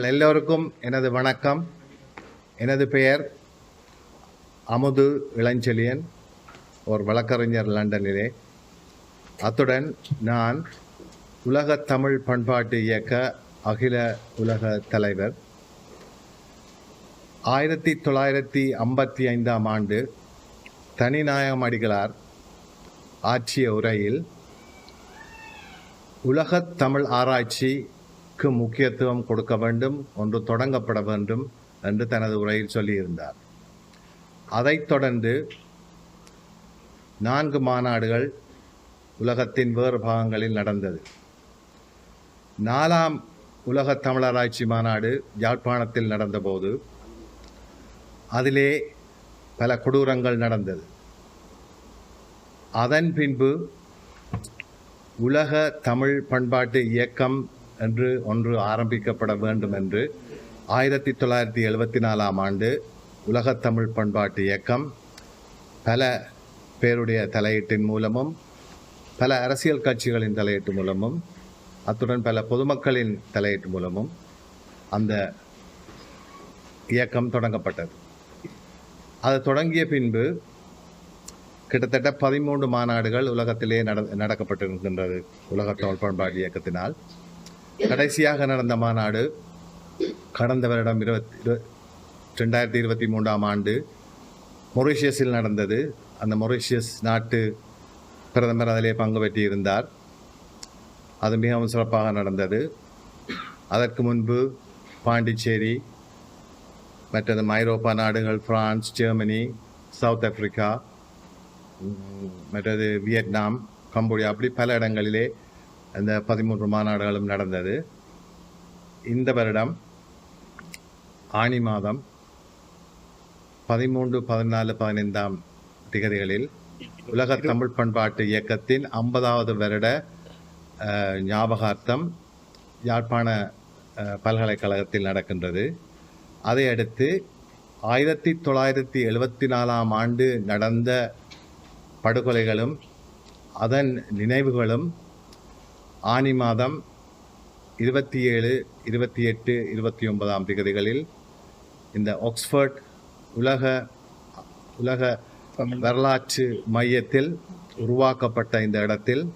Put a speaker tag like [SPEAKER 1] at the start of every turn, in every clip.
[SPEAKER 1] உங்கள் எல்லோருக்கும் எனது வணக்கம். எனது பெயர் அமுது இளஞ்செழியன் ஒரு வழக்கறிஞர் லண்டனிலே. அத்துடன் நான் உலக தமிழ் பண்பாட்டு இயக்க அகில உலக தலைவர். ஆயிரத்தி தொள்ளாயிரத்தி ஐம்பத்தி ஐந்தாம் ஆண்டு தனிநாயகம் அடிகளார் ஆற்றிய உரையில் உலகத் தமிழ் ஆராய்ச்சிக்கு முக்கியத்துவம் கொடுக்க வேண்டும் ஒன்று தொடங்கப்பட வேண்டும் என்று தனது உரையில் சொல்லியிருந்தார். அதைத் தொடர்ந்து நான்கு மாநாடுகள் உலகத்தின் வேறு பாகங்களில் நடந்தது. நாலாம் உலக தமிழராய்ச்சி மாநாடு யாழ்ப்பாணத்தில் நடந்தபோது அதிலே பல கொடூரங்கள் நடந்தது. அதன் பின்பு உலக தமிழ் பண்பாட்டு இயக்கம் என்று ஒன்று ஆரம்பிக்கப்பட வேண்டும் என்று ஆயிரத்தி தொள்ளாயிரத்தி எழுபத்தி நாலாம் ஆண்டு உலகத் தமிழ் பண்பாட்டு இயக்கம் பல பேருடைய தலையீட்டின் மூலமும் பல அரசியல் கட்சிகளின் தலையீட்டு மூலமும் அத்துடன் பல பொதுமக்களின் தலையீட்டு மூலமும் அந்த இயக்கம் தொடங்கப்பட்டது. அது தொடங்கிய பின்பு கிட்டத்தட்ட பதிமூன்று மாநாடுகள் உலகத்திலே நட நடக்கப்பட்டிருக்கின்றது உலக தமிழ் பண்பாடு இயக்கத்தினால். கடைசியாக நடந்த மாநாடு கடந்த வருடம் இருபத்தி இரு ரெண்டாயிரத்தி இருபத்தி மூன்றாம் ஆண்டு மொரிஷியஸில் நடந்தது. அந்த மொரிஷியஸ் நாட்டு பிரதமர் அதிலே பங்கு பெற்றிருந்தார். அது மிகவும் சிறப்பாக நடந்தது. அதற்கு முன்பு பாண்டிச்சேரி மற்றது ஐரோப்பா நாடுகள் பிரான்ஸ் ஜெர்மனி சவுத் ஆப்பிரிக்கா மற்றது வியட்நாம் கம்போடியா அப்படி பல இடங்களிலே அந்த பதிமூன்று மாநாடுகளும் நடந்தது. இந்த வருடம் ஆனி மாதம் பதிமூன்று பதினாலு பதினைந்தாம் திகதிகளில் உலக தமிழ் பண்பாட்டு இயக்கத்தின் ஐம்பதாவது வருட ஞாபகார்த்தம் யாழ்ப்பாண பல்கலைக்கழகத்தில் நடக்கின்றது. அதை அடுத்து ஆயிரத்தி தொள்ளாயிரத்தி எழுபத்தி நாலாம் ஆண்டு நடந்த படுகொலைகளும் அதன் நினைவுகளும் ஆனி மாதம் இருபத்தி ஏழு இருபத்தி எட்டு இருபத்தி ஒன்பதாம் திகதிகளில் இந்த ஆக்ஸ்ஃபோர்ட் உலக உலக வரலாற்று மையத்தில் உருவாக்கப்பட்ட இந்த இடத்தில்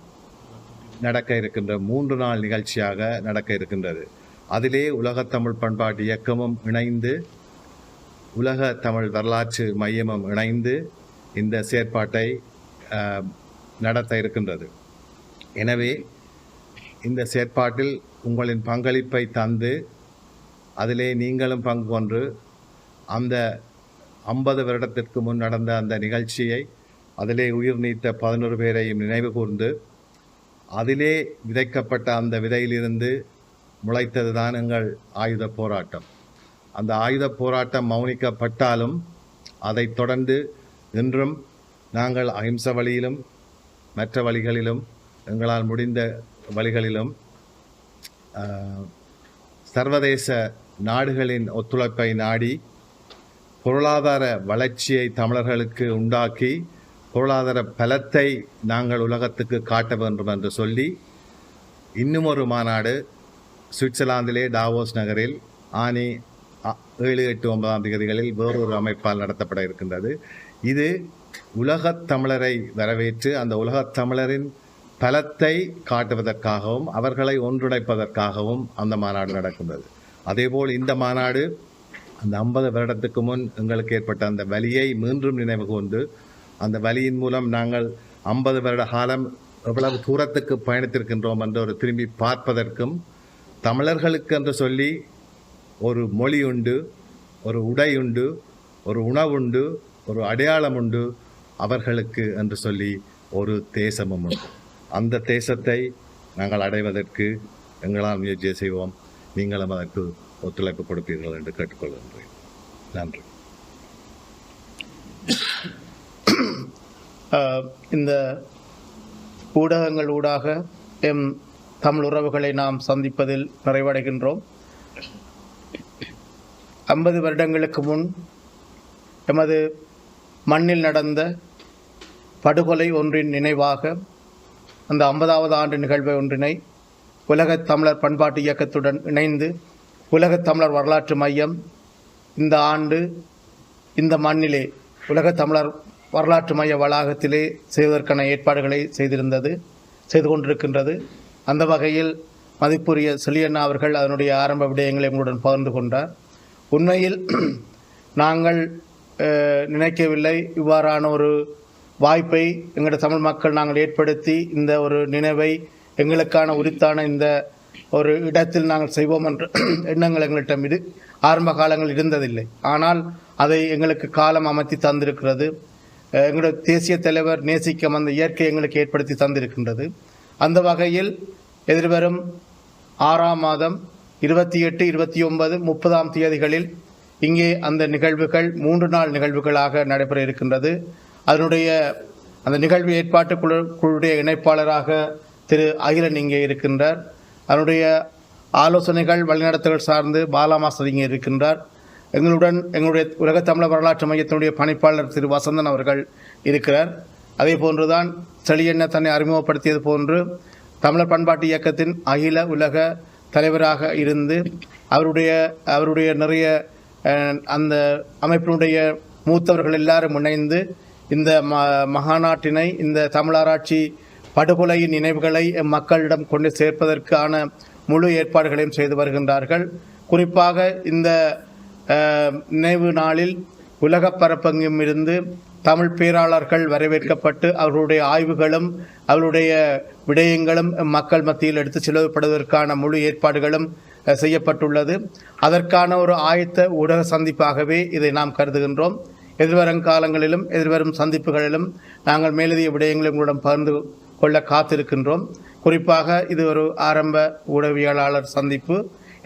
[SPEAKER 1] நடக்க இருக்கின்ற மூன்று நாள் நிகழ்ச்சியாக நடக்க இருக்கின்றது. அதிலே உலகத் தமிழ் பண்பாட்டு இயக்கமும் இணைந்து உலக தமிழ் வரலாற்று மையமும் இணைந்து இந்த செயற்பாட்டை நடத்த இருக்கின்றது. எனவே இந்த செயற்பாட்டில் உங்களின் பங்களிப்பை தந்து அதிலே நீங்களும் பங்கு கொண்டு அந்த ஐம்பது வருடத்திற்கு முன் நடந்த அந்த நிகழ்ச்சியை அதிலே உயிர் நீத்த பதினொரு பேரையும் நினைவு கூர்ந்து அதிலே விதைக்கப்பட்ட அந்த விதையிலிருந்து முளைத்தது தான் எங்கள் ஆயுத போராட்டம். அந்த ஆயுத போராட்டம் மௌனிக்கப்பட்டாலும் அதை தொடர்ந்து இன்றும் நாங்கள் அஹிம்ச வழியிலும் மற்ற வழிகளிலும் எங்களால் முடிந்த வழிகளிலும் சர்வதேச நாடுகளின் ஒத்துழைப்பை நாடி பொருளாதார வளர்ச்சியை தமிழர்களுக்கு உண்டாக்கி பொருளாதார பலத்தை நாங்கள் உலகத்துக்கு காட்ட வேண்டும் என்று சொல்லி இன்னும் ஒரு மாநாடு சுவிட்சர்லாந்திலே டாவோஸ் நகரில் ஆனி ஏழு எட்டு ஒன்பதாம் தேதிகளில் வேறொரு அமைப்பால் நடத்தப்பட இருக்கின்றது. இது உலகத் தமிழரை வரவேற்று அந்த உலகத் தமிழரின் பலத்தை காட்டுவதற்காகவும் அவர்களை ஒன்றிணைப்பதற்காகவும் அந்த மாநாடு நடக்கின்றது. அதேபோல் இந்த மாநாடு அந்த ஐம்பது வருடத்துக்கு முன் எங்களுக்கு ஏற்பட்ட அந்த வலியை மீண்டும் நினைவு கொண்டு அந்த வலியின் மூலம் நாங்கள் ஐம்பது வருட காலம் எவ்வளவு தூரத்துக்கு பயணித்திருக்கின்றோம் என்று ஒரு திரும்பி பார்ப்பதற்கும் தமிழர்களுக்கு என்று சொல்லி ஒரு மொழி உண்டு ஒரு உடை உண்டு ஒரு உணவுண்டு ஒரு அடையாளம் உண்டு அவர்களுக்கு என்று சொல்லி ஒரு தேசமும் உண்டு. அந்த தேசத்தை நாங்கள் அடைவதற்கு எங்களால் முயற்சி செய்வோம். நீங்களும் அதற்கு ஒத்துழைப்பு கொடுப்பீர்கள் என்று கேட்டுக்கொள்கின்றேன். நன்றி.
[SPEAKER 2] இந்த ஊடகங்கள் ஊடாக எம் தமிழ் உறவுகளை நாம் சந்திப்பதில் நிறைவடைகின்றோம். ஐம்பது வருடங்களுக்கு முன் எமது மண்ணில் நடந்த படுகொலை ஒன்றின் நினைவாக அந்த ஐம்பதாவது ஆண்டு நிகழ்வு ஒன்றினை உலகத் தமிழர் பண்பாட்டு இயக்கத்துடன் இணைந்து உலகத் தமிழர் வரலாற்று மையம் இந்த ஆண்டு இந்த மண்ணிலே உலகத் தமிழர் வரலாற்று மைய வளாகத்திலே செய்வதற்கான ஏற்பாடுகளை செய்திருந்தது செய்து கொண்டிருக்கின்றது. அந்த வகையில் மதிப்புரிய செலியண்ணா அவர்கள் அதனுடைய ஆரம்ப விடயங்களை எங்களுடன் பகிர்ந்து கொண்டார். உண்மையில் நாங்கள் நினைக்கவில்லை. இவ்வாறான ஒரு வாய்ப்பை எங்களோட தமிழ் மக்கள் நாங்கள் ஏற்படுத்தி இந்த ஒரு நினைவை எங்களுக்கான உரித்தான இந்த ஒரு இடத்தில் நாங்கள் செய்வோம் என்ற எண்ணங்கள் எங்களிடம் இது ஆரம்ப காலங்கள் இருந்ததில்லை. ஆனால் அதை எங்களுக்கு காலம் அமைத்தி தந்திருக்கிறது. எங்களோட தேசிய தலைவர் நேசிக்கம் அந்த இயற்கை எங்களுக்கு ஏற்படுத்தி தந்திருக்கின்றது. அந்த வகையில் எதிர்வரும் ஆறாம் மாதம் இருபத்தி எட்டு இருபத்தி ஒன்பது முப்பதாம் தேதிகளில் இங்கே அந்த நிகழ்வுகள் மூன்று நாள் நிகழ்வுகளாக நடைபெற இருக்கின்றது. அதனுடைய அந்த நிகழ்வு ஏற்பாட்டு குழு குழுடைய இணைப்பாளராக திரு அகிலன் இங்கே இருக்கின்றார். அதனுடைய ஆலோசனைகள் வழிநடத்தல் சார்ந்து பாலாமாஸ்டர் இங்கே இருக்கின்றார். எங்களுடன் எங்களுடைய உலக தமிழர் வரலாற்று மையத்தினுடைய பணிப்பாளர் திரு வசந்தன் அவர்கள் இருக்கிறார். அதே போன்றுதான் செழியண்ண தன்னை அறிமுகப்படுத்தியது போன்று தமிழர் பண்பாட்டு இயக்கத்தின் அகில உலக தலைவராக இருந்து அவருடைய அவருடைய நிறைய அந்த அமைப்பினுடைய மூத்தவர்கள் எல்லாரும் இணைந்து இந்த ம மகாநாட்டினை இந்த தமிழராட்சி படுகொலையின் நினைவுகளை மக்களிடம் கொண்டு சேர்ப்பதற்கான முழு ஏற்பாடுகளையும் செய்து வருகின்றார்கள். குறிப்பாக இந்த நினைவு நாளில் உலகப் பரப்பெங்கும் இருந்து தமிழ் பேராளர்கள் வரவேற்கப்பட்டு அவர்களுடைய ஆய்வுகளும் அவருடைய விடயங்களும் மக்கள் மத்தியில் எடுத்து செலவுப்படுவதற்கான முழு ஏற்பாடுகளும் செய்யப்பட்டுள்ளது. அதற்கான ஒரு ஆயத்த ஊடக சந்திப்பாகவே இதை நாம் கருதுகின்றோம். எதிர்வரும் காலங்களிலும் எதிர்வரும் சந்திப்புகளிலும் நாங்கள் மேலதிக விடயங்களை உங்களிடம் பகிர்ந்து கொள்ள காத்திருக்கின்றோம். குறிப்பாக இது ஒரு ஆரம்ப ஊடகவியலாளர் சந்திப்பு.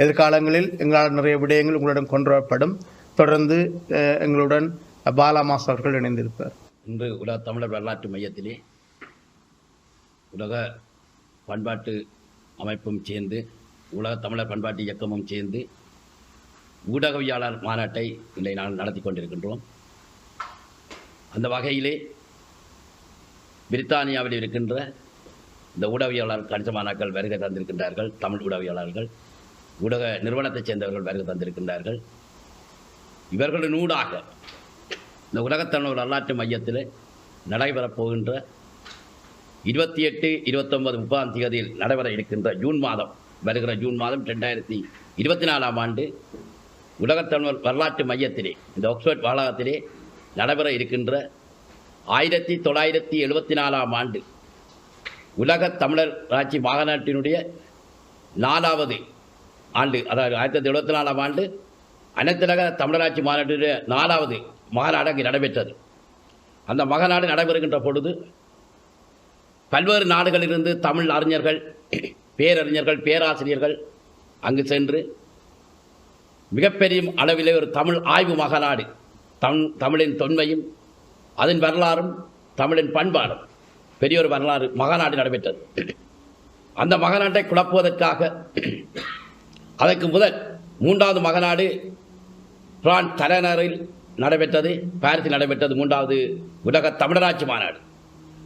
[SPEAKER 2] எதிர்காலங்களில் எங்களால் நிறைய விடயங்கள் உங்களிடம் கொண்டு வரப்படும். தொடர்ந்து எங்களுடன் பாலாமாஸ் அவர்கள் இணைந்திருப்பார்.
[SPEAKER 3] இன்று உலக தமிழர் வரலாற்று மையத்திலே உலக பண்பாட்டு அமைப்பும் சேர்ந்து உலக தமிழர் பண்பாட்டு இயக்கமும் சேர்ந்து ஊடகவியலாளர் மாநாட்டை இன்றை நாங்கள் நடத்தி கொண்டிருக்கின்றோம். அந்த வகையிலே பிரித்தானியாவில் இருக்கின்ற இந்த ஊடகவியலாளர் கணிசமானாக்கள் வருகை தந்திருக்கின்றார்கள் தமிழ் ஊடகவியலாளர்கள் ஊடக நிறுவனத்தைச் சேர்ந்தவர்கள் வருகை தந்திருக்கின்றார்கள். இவர்களின் ஊடாக இந்த உலகத்தமிழ் வரலாற்று மையத்தில் நடைபெறப் போகின்ற இருபத்தி எட்டு இருபத்தொன்பது முப்பதாம் தேதியில் நடைபெற இருக்கின்ற ஜூன் மாதம் வருகிற ஜூன் மாதம் ரெண்டாயிரத்தி இருபத்தி நாலாம் ஆண்டு உலகத்தமிழ் வரலாற்று மையத்திலே இந்த ஆக்ஸ்போர்ட் வளாகத்திலே நடைபெற இருக்கின்ற ஆயிரத்தி தொள்ளாயிரத்தி எழுபத்தி நாலாம் ஆண்டு உலக தமிழர் ஆட்சி மாநாட்டினுடைய நாலாவது ஆண்டு அதாவது ஆயிரத்தி தொள்ளாயிரத்தி எழுபத்தி நாலாம் ஆண்டு அனைத்துலக தமிழராட்சி மாநாட்டினுடைய நாலாவது மாநாடு அங்கே நடைபெற்றது. அந்த மகநாடு நடைபெறுகின்ற பொழுது பல்வேறு நாடுகளிலிருந்து தமிழ் அறிஞர்கள் பேரறிஞர்கள் பேராசிரியர்கள் அங்கு சென்று மிகப்பெரிய அளவிலே ஒரு தமிழ் ஆய்வு மகநாடு தம் தமிழின் தொன்மையும் அதன் வரலாறும் தமிழின் பண்பாடும். பெரிய ஒரு வரலாறு மகாநாடு நடைபெற்றது. அந்த மகாநாட்டை குழப்புவதற்காக அதற்கு முதல் மூன்றாவது மகநாடு பிரான் தலைநகரில் நடைபெற்றது பாரிஸில் நடைபெற்றது மூன்றாவது உலக தமிழராட்சி மாநாடு.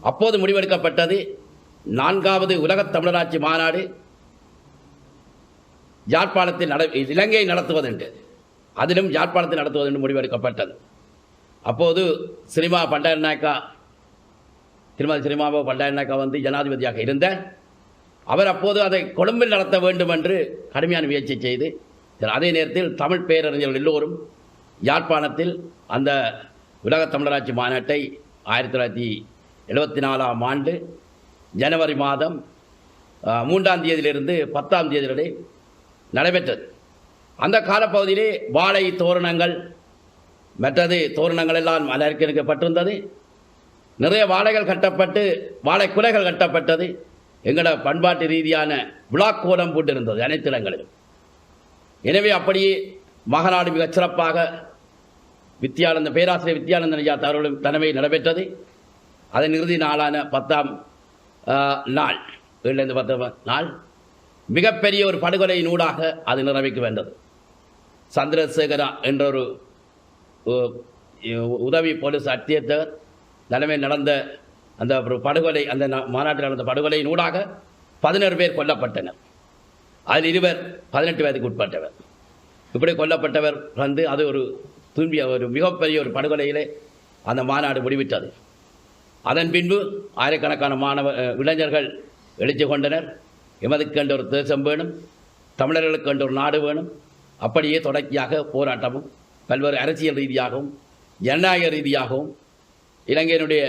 [SPEAKER 3] அப்போது முடிவெடுக்கப்பட்டது நான்காவது உலகத் தமிழராட்சி மாநாடு யாழ்ப்பாணத்தில் நட இலங்கையை நடத்துவதென்று. அதிலும் யாழ்ப்பாணத்தில் நடத்துவதென்று முடிவெடுக்கப்பட்டது. அப்போது சினிமா பண்டாரநாயக்கா திருமதி சினிமாவோ பண்டாரநாயக்கா வந்து ஜனாதிபதியாக இருந்த அவர் அப்போது அதை கொழும்பில் நடத்த வேண்டும் என்று கடுமையான முயற்சி செய்து அதே நேரத்தில் தமிழ் பேரறிஞர்கள் எல்லோரும் யாழ்ப்பாணத்தில் அந்த உலக தமிழராட்சி மாநாட்டை ஆயிரத்தி தொள்ளாயிரத்தி எழுபத்தி நாலாம் ஆண்டு ஜனவரி மாதம் மூன்றாம் தேதியிலிருந்து பத்தாம் தேதி வரை நடைபெற்றது. அந்த காலப்பகுதியிலே வாழை தோரணங்கள் மற்றது தோரணங்கள் எல்லாம் அலங்கரிக்கப்பட்டிருந்தது நிறைய வாழைகள் கட்டப்பட்டு வாழை குலைகள் கட்டப்பட்டது. எங்களோட பண்பாட்டு ரீதியான விழாக்கோலம் போட்டிருந்தது அனைத்து இடங்களிலும். எனவே அப்படியே மகநாடு மிகச் சிறப்பாக வித்யானந்த பேராசிரியர் வித்யானந்தன் ஐயா அவர்களும் தலைமை நடைபெற்றது. அதன் இறுதி நாளான பத்தாம் நாள் ஏழுலேருந்து பத்தாம் நாள். மிகப்பெரிய ஒரு படுகொலையின் ஊடாக அது நிறைவேற்ற வேண்டது சந்திரசேகரா என்ற ஒரு உதவி போலீஸ் அத்தியத்தர் தலைமையில் நடந்த அந்த ஒரு படுகொலை அந்த மாநாட்டில் நடந்த படுகொலையின் ஊடாக பதினேழு பேர் கொல்லப்பட்டனர். அதில் இருவர் பதினெட்டு வயதுக்கு உட்பட்டவர். இப்படி கொல்லப்பட்டவர் வந்து அது ஒரு துன்பிய ஒரு மிகப்பெரிய ஒரு படுகொலையிலே அந்த மாநாடு முடிவிட்டது. அதன் பின்பு ஆயிரக்கணக்கான மாணவ இளைஞர்கள் எழுச்சி கொண்டனர் எமதுக்கென்று ஒரு தேசம் வேணும் தமிழர்களுக்கு என்ற ஒரு நாடு வேணும் அப்படியே தொடர்ச்சியாக போராட்டமும் பல்வேறு அரசியல் ரீதியாகவும் ஜனநாயக ரீதியாகவும் இலங்கையினுடைய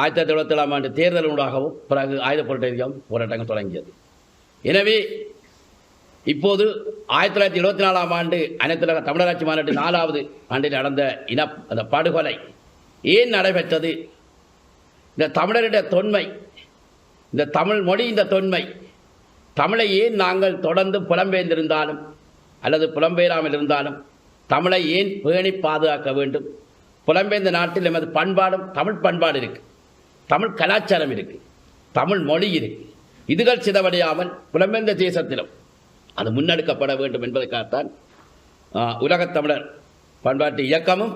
[SPEAKER 3] ஆயிரத்தி தொள்ளாயிரத்தி எழுபத்தேழாம் ஆண்டு தேர்தலூடாகவும் பிறகு ஆயுத போராட்ட ரீதியாகவும் போராட்டங்கள் தொடங்கியது. எனவே இப்போது ஆயிரத்தி தொள்ளாயிரத்தி எழுபத்தி நாலாம் ஆண்டு அனைத்துலக தமிழராட்சி மாநாட்டு நாலாவது ஆண்டில் நடந்த இன அந்த படுகொலை ஏன் நடைபெற்றது? இந்த தமிழருடைய தொன்மை இந்த தமிழ் மொழி இந்த தொன்மை தமிழை ஏன் நாங்கள் தொடர்ந்து புலம்பெயர்ந்திருந்தாலும் அல்லது புலம்பெயராமல் இருந்தாலும் தமிழை ஏன் பேணி பாதுகாக்க வேண்டும்? புலம்பெயர்ந்த நாட்டில் எமது பண்பாடும் தமிழ் பண்பாடு இருக்குது தமிழ் கலாச்சாரம் இருக்குது தமிழ் மொழி இருக்குது இதுகள் சிதவடையாமல் புலம்பெயர்ந்த தேசத்திலும் அது முன்னெடுக்கப்பட வேண்டும் என்பதற்காகத்தான் உலகத்தமிழர் பண்பாட்டு இயக்கமும்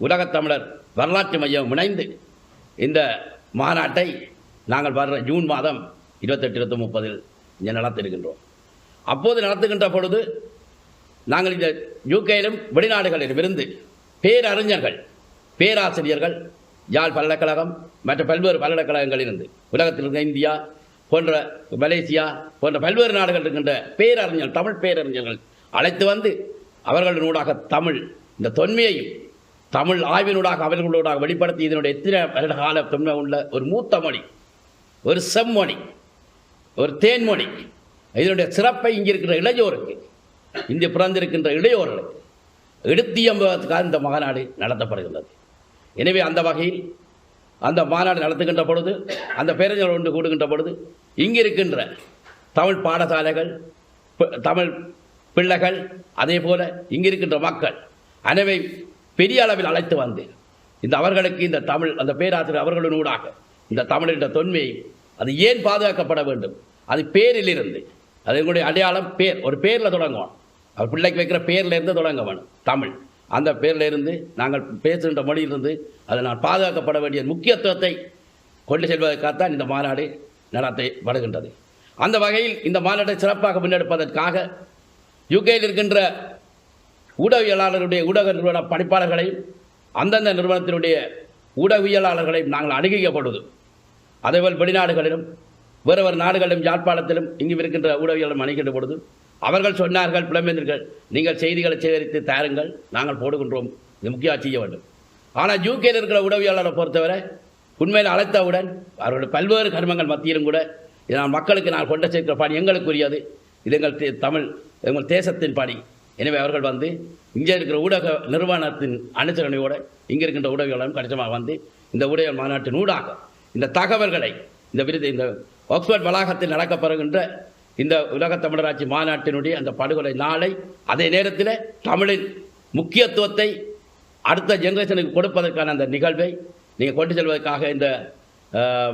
[SPEAKER 3] உலகத்தமிழர் வரலாற்று மையம் இணைந்து இந்த மாநாட்டை நாங்கள் வர்ற ஜூன் மாதம் இருபத்தெட்டு இருபத்தி முப்பதில் இங்கே நடத்திருக்கின்றோம். அப்போது நடத்துகின்ற பொழுது நாங்கள் இந்த யூகேயிலும் வெளிநாடுகளிலும் இருந்து பேரறிஞர்கள் பேராசிரியர்கள் யாழ் பல்கலைக்கழகம் மற்ற பல்வேறு பல்கலைக்கழகங்களிலிருந்து உலகத்தில் இருந்த இந்தியா போன்ற மலேசியா போன்ற பல்வேறு நாடுகள் இருக்கின்ற பேரறிஞர்கள் தமிழ் பேரறிஞர்கள் அழைத்து வந்து அவர்களினூடாக தமிழ் இந்த தொன்மையையும் தமிழ் ஆய்வினூடாக அவர்களூடாக வெளிப்படுத்தி இதனுடைய எத்தனை வருட கால தொன்மை உள்ள ஒரு மூத்த மொழி ஒரு செம்மொழி ஒரு தேன்மொழி இதனுடைய சிறப்பை இங்கே இருக்கிற இளையோருக்கு இங்கே பிறந்திருக்கின்ற இளையோர்களுக்கு எடுத்தியம்பதுக்காக இந்த மாநாடு நடத்தப்படுகின்றது. எனவே அந்த வகையில் அந்த மாநாடு நடத்துகின்ற பொழுது அந்த பேரஞ்சல் ஒன்று கூடுகின்ற பொழுது இங்கே இருக்கின்ற தமிழ் பாடசாலைகள் தமிழ் பிள்ளைகள் அதே போல இங்கே இருக்கின்ற மக்கள் அனைவை பெரிய அளவில் அழைத்து வந்து இந்த அவர்களுக்கு இந்த தமிழ் அந்த பேராசிரியர் அவர்களினூடாக இந்த தமிழின்ற தொன்மையை அது ஏன் பாதுகாக்கப்பட வேண்டும்? அது பேரிலிருந்து அது எங்களுடைய அடையாளம் பேர் ஒரு பேரில் தொடங்குவோம். அவர் பிள்ளைக்கு வைக்கிற பேர்லேருந்து தொடங்க வேணும் தமிழ். அந்த பேர்லேருந்து நாங்கள் பேசுகின்ற மொழியிலிருந்து அதை நான் பாதுகாக்கப்பட வேண்டிய முக்கியத்துவத்தை கொண்டு செல்வதற்காகத்தான் இந்த மாநாடு நடத்தப்படுகின்றது அந்த வகையில் இந்த மாநாட்டை சிறப்பாக முன்னெடுப்பதற்காக யுகேயில் இருக்கின்ற ஊடகவியலாளருடைய ஊடக நிறுவன பணிப்பாளர்களையும் அந்தந்த நிறுவனத்தினுடைய ஊடகவியலாளர்களையும் நாங்கள் அணுகியப்படுவது அதேபோல் வெளிநாடுகளிலும் வேறு வேறு நாடுகளிலும் யாழ்ப்பாணத்திலும் இங்கு இருக்கின்ற ஊடகவியலும் அணுகின்ற பொழுது அவர்கள் சொன்னார்கள் புலமேந்திர்கள் நீங்கள் செய்திகளை சேகரித்து தாருங்கள் நாங்கள் போடுகின்றோம். இது முக்கிய செய்ய வேண்டும். ஆனால் யூகேயில் இருக்கிற உடவியாளரை பொறுத்தவரை உண்மையில் அழைத்தவுடன் அவர்களுடைய பல்வேறு கர்மங்கள் மத்தியிலும் கூட இதனால் நான் மக்களுக்கு நான் கொண்டு சேர்க்கிற பணி எங்களுக்குரியது. இது எங்கள் தமிழ் எங்கள் தேசத்தின் பணி. எனவே அவர்கள் வந்து இங்கே இருக்கிற ஊடக நிறுவனத்தின் அனுசரணையோடு இங்கே இருக்கின்ற ஊடகங்களும் கடிதமாக வந்து இந்த ஊடக மாநாட்டின் ஊடாக இந்த தகவல்களை இந்த விருது இந்த ஆக்ஸ்போர்ட் வளாகத்தில் நடக்கப்படுகின்ற இந்த உலக தமிழராட்சி மாநாட்டினுடைய அந்த படுகொலை நாளை அதே நேரத்தில் தமிழின் முக்கியத்துவத்தை அடுத்த ஜெனரேஷனுக்கு கொடுப்பதற்கான அந்த நிகழ்வை நீங்கள் கொண்டு செல்வதற்காக இந்த அஹ்,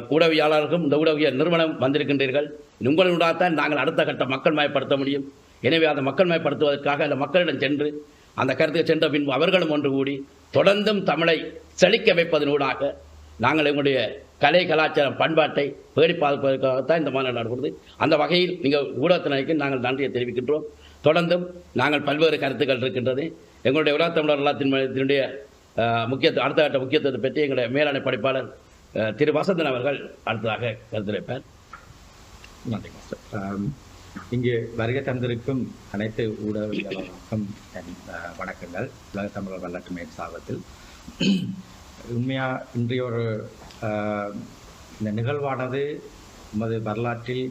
[SPEAKER 3] இந்த ஊடகவிய நிறுவனம் வந்திருக்கின்றீர்கள். உங்களினூடாகத்தான் நாங்கள் அடுத்த கட்ட மக்கள் மயப்படுத்த முடியும். எனவே அந்த மக்கள் மயப்படுத்துவதற்காக அந்த மக்களிடம் சென்று அந்த கருத்துக்கு சென்ற பின்பு அவர்களும் ஒன்று கூடி தொடர்ந்தும் தமிழை செழிக்க வைப்பதனூடாக நாங்கள் எங்களுடைய கலை கலாச்சாரம் பண்பாட்டை பேடி பாதுகாப்பதற்காகத்தான் இந்த மாநாடு நடக்கிறது அந்த வகையில் நீங்கள் ஊடகத்தினருக்கு நாங்கள் நன்றியை தெரிவிக்கின்றோம். தொடர்ந்தும் நாங்கள் பல்வேறு கருத்துக்கள் இருக்கின்றது. எங்களுடைய உலகத் தமிழர் வரலாற்றின் மையத்தினுடைய அடுத்த கட்ட முக்கியத்துவத்தை பற்றி எங்களுடைய மேலாண் படைப்பாளர் திரு. வசந்தன் அவர்கள் அடுத்ததாக கருத்துரைப்பார்.
[SPEAKER 4] நன்றி இங்கு வருகை தந்திருக்கும் அனைத்து ஊடகங்களுக்கும் வணக்கங்கள். உலக தமிழர் வரலாற்று மேல் உண்மையாக இன்றைய ஒரு இந்த நிகழ்வானது நமது வரலாற்றில்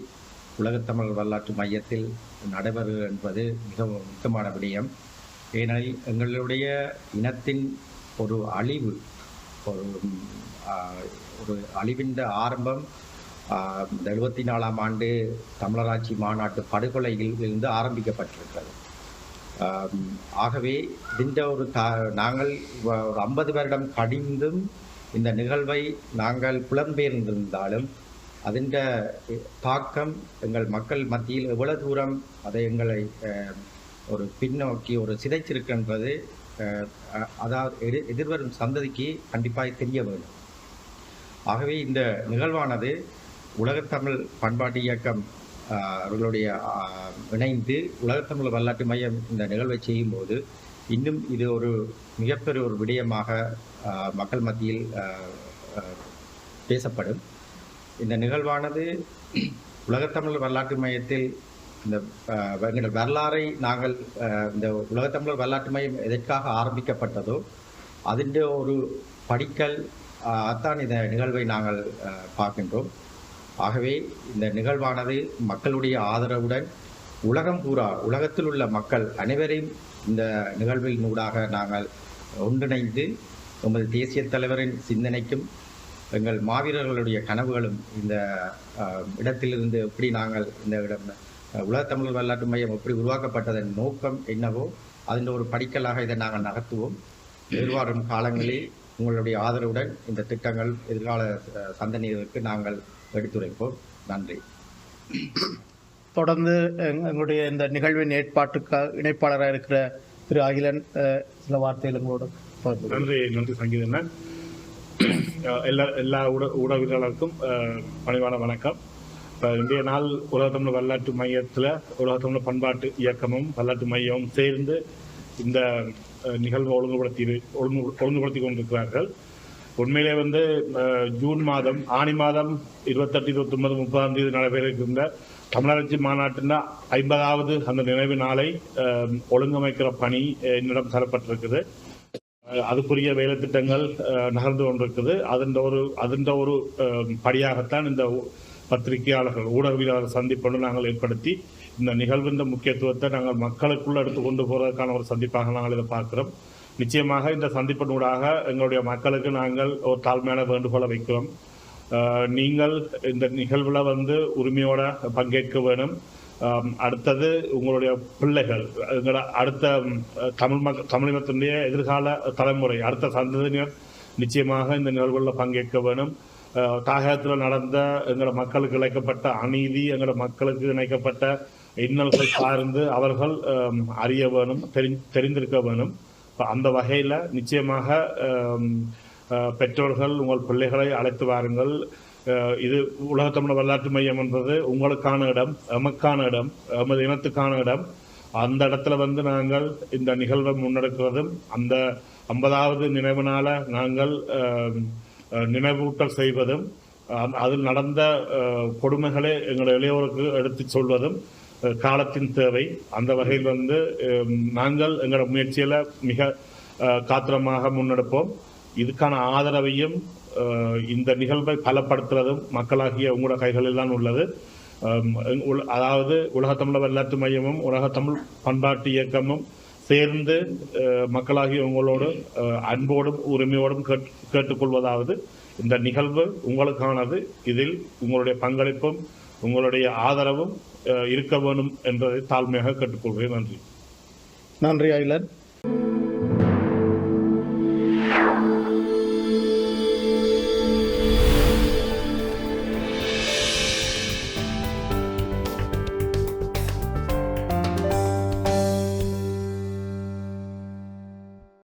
[SPEAKER 4] உலகத்தமிழர் வரலாற்று மையத்தில் நடைபெறு என்பது மிகவும் முக்கியமான விடயம். ஏனெனில் எங்களுடைய இனத்தின் ஒரு அழிவு ஒரு ஒரு அழிவின் ஆரம்பம் இந்த எழுபத்தி நாலாம் ஆண்டு தமிழராட்சி மாநாட்டு படுகொலையில் இருந்து ஆரம்பிக்கப்பட்டிருக்கிறது. ஆகவே இந்த ஒரு தா நாங்கள் ஒரு ஐம்பது வருடம் கடிந்தும் இந்த நிகழ்வை நாங்கள் புலம்பெயர்ந்திருந்தாலும் அதன் தாக்கம் எங்கள் மக்கள் மத்தியில் எவ்வளவு தூரம் அதை எங்களை ஒரு பின்னோக்கி ஒரு சிதைச்சிருக்கின்றது அதாவது எதிர் எதிர்வரும் சந்ததிக்கு கண்டிப்பாக தெரிய வேண்டும். ஆகவே இந்த நிகழ்வானது உலகத்தமிழ் பண்பாட்டு இயக்கம் அவர்களுடைய இணைந்து உலகத்தமிழ் வரலாற்று மையம் இந்த நிகழ்வை செய்யும்போது இன்னும் இது ஒரு மிகப்பெரிய ஒரு விடயமாக மக்கள் மத்தியில் பேசப்படும். இந்த நிகழ்வானது உலகத்தமிழ் வரலாற்று மையத்தில் இந்த எங்கள் வரலாறை நாங்கள் இந்த உலகத்தமிழர் வரலாற்று மையம் எதற்காக ஆரம்பிக்கப்பட்டதோ அதன் ஒரு படிக்கல் அத்தான் இந்த நிகழ்வை நாங்கள் பார்க்கின்றோம். ஆகவே இந்த நிகழ்வானது மக்களுடைய ஆதரவுடன் உலகம் பூரா உலகத்தில் உள்ள மக்கள் அனைவரையும் இந்த நிகழ்வின் ஊடாக நாங்கள் ஒன்றிணைந்து எமது தேசிய தலைவரின் சிந்தனைக்கும் எங்கள் மாவீரர்களுடைய கனவுகளும் இந்த இடத்திலிருந்து எப்படி நாங்கள் இந்த இடம் உலக தமிழர் வரலாற்று மையம் எப்படி உருவாக்கப்பட்டதன் நோக்கம் என்னவோ அதில் ஒரு படிக்கலாக இதை நாங்கள் நகர்த்துவோம். எதிர்வரும் காலங்களில் உங்களுடைய ஆதரவுடன் இந்த திட்டங்கள் எதிர்கால சந்தனிகளுக்கு சந்ததியினருக்கு நாங்கள் எடுத்துரைப்போம் நன்றி.
[SPEAKER 2] தொடர்ந்து எங்- எங்களுடைய இந்த நிகழ்வின் ஏற்பாட்டுக்கு இணைப்பாளராக இருக்கிற திரு அகிலன் சில வார்த்தைகள் எங்களோட.
[SPEAKER 5] நன்றி நன்றி சங்கீதண்ணன். எல்லா எல்லா ஊட ஊடகவியலாளருக்கும் பணிவான வணக்கம். இப்போ இன்றைய நாள் உலகத்தமிழ் வரலாற்று மையத்தில் உலகத்தமிழ் பண்பாட்டு இயக்கமும் வரலாற்று மையமும் சேர்ந்து இந்த நிகழ்வை ஒழுங்குபடுத்தி ஒழுங்கு ஒழுங்குபடுத்தி கொண்டிருக்கிறார்கள். உண்மையிலே வந்து ஜூன் மாதம் ஆணி மாதம் இருபத்தெட்டு இருபத்தொன்பது முப்பதாம் தேதி நடைபெற இருக்கின்ற தமிழரட்சி மாநாட்டின் ஐம்பதாவது அந்த நினைவு நாளை ஒழுங்கமைக்கிற பணி என்னிடம் தரப்பட்டிருக்குது. அதுக்குரிய வேலை திட்டங்கள் நகர்ந்து கொண்டிருக்குது. அதன் ஒரு அதன் ஒரு படியாகத்தான் இந்த பத்திரிகையாளர்கள் ஊடகவியலாளர் சந்திப்பொன்று நாங்கள் ஏற்படுத்தி இந்த நிகழ்வின் முக்கியத்துவத்தை நாங்கள் மக்களுக்குள்ள எடுத்து கொண்டு போறதுக்கான ஒரு சந்திப்பாக நாங்கள் இதை பார்க்கிறோம். நிச்சயமாக இந்த சந்திப்பினூடாக எங்களுடைய மக்களுக்கு நாங்கள் ஒரு தாழ்மையான வேண்டுகோளை வைக்கிறோம். நீங்கள் இந்த நிகழ்வில் வந்து உரிமையோட பங்கேற்க வேணும். அடுத்தது உங்களுடைய பிள்ளைகள் எங்களோட அடுத்த தமிழ் மக்கள் தமிழகத்தினுடைய எதிர்கால தலைமுறை அடுத்த சந்ததியினர் நிச்சயமாக இந்த நிகழ்வுகளில் பங்கேற்க வேணும். அஹ், தாயகத்தில் நடந்த எங்களோட மக்களுக்கு இழைக்கப்பட்ட அநீதி எங்களோட மக்களுக்கு இணைக்கப்பட்ட இன்னல்கள் சார்ந்து அவர்கள் அறிய வேணும் தெரி தெரிந்திருக்க வேணும். ஸோ அந்த வகையில் நிச்சயமாக பெற்றோர்கள் உங்கள் பிள்ளைகளை அழைத்து வாருங்கள். இது உலகத்தமிழ் வரலாற்று மையம் என்பது உங்களுக்கான இடம் எமக்கான இடம் எமது இனத்துக்கான இடம். அந்த இடத்துல வந்து நாங்கள் இந்த நிகழ்வை முன்னெடுக்கிறதும் அந்த ஐம்பதாவது நினைவு நாங்கள் நினைவூட்டல் செய்வதும் அதில் நடந்த கொடுமைகளை எங்கள் இளையோருக்கு எடுத்து சொல்வதும் காலத்தின் தேவை. அந்த வகையில் வந்து நாங்கள் எங்களோட முயற்சியில் மிக காத்திரமாக முன்னெடுப்போம். இதுக்கான ஆதரவையும் இந்த நிகழ்வை பலப்படுத்துறதும் மக்களாகிய உங்களோட கைகளில் தான் உள்ளது. அஹ், அதாவது உலகத்தமிழ் வரலாற்று மையமும் உலகத்தமிழ் பண்பாட்டு இயக்கமும் சேர்ந்து மக்களாகிய உங்களோடு அன்போடும் உரிமையோடும் கேட்- கேட்டுக்கொள்வதாவது இந்த நிகழ்வு உங்களுக்கானது. இதில் உங்களுடைய பங்களிப்பும் உங்களுடைய ஆதரவும் இருக்க வேணும் என்பதை தாழ்மையாக கேட்டுக்கொள்கிறேன். நன்றி.
[SPEAKER 2] நன்றி ஐலன்.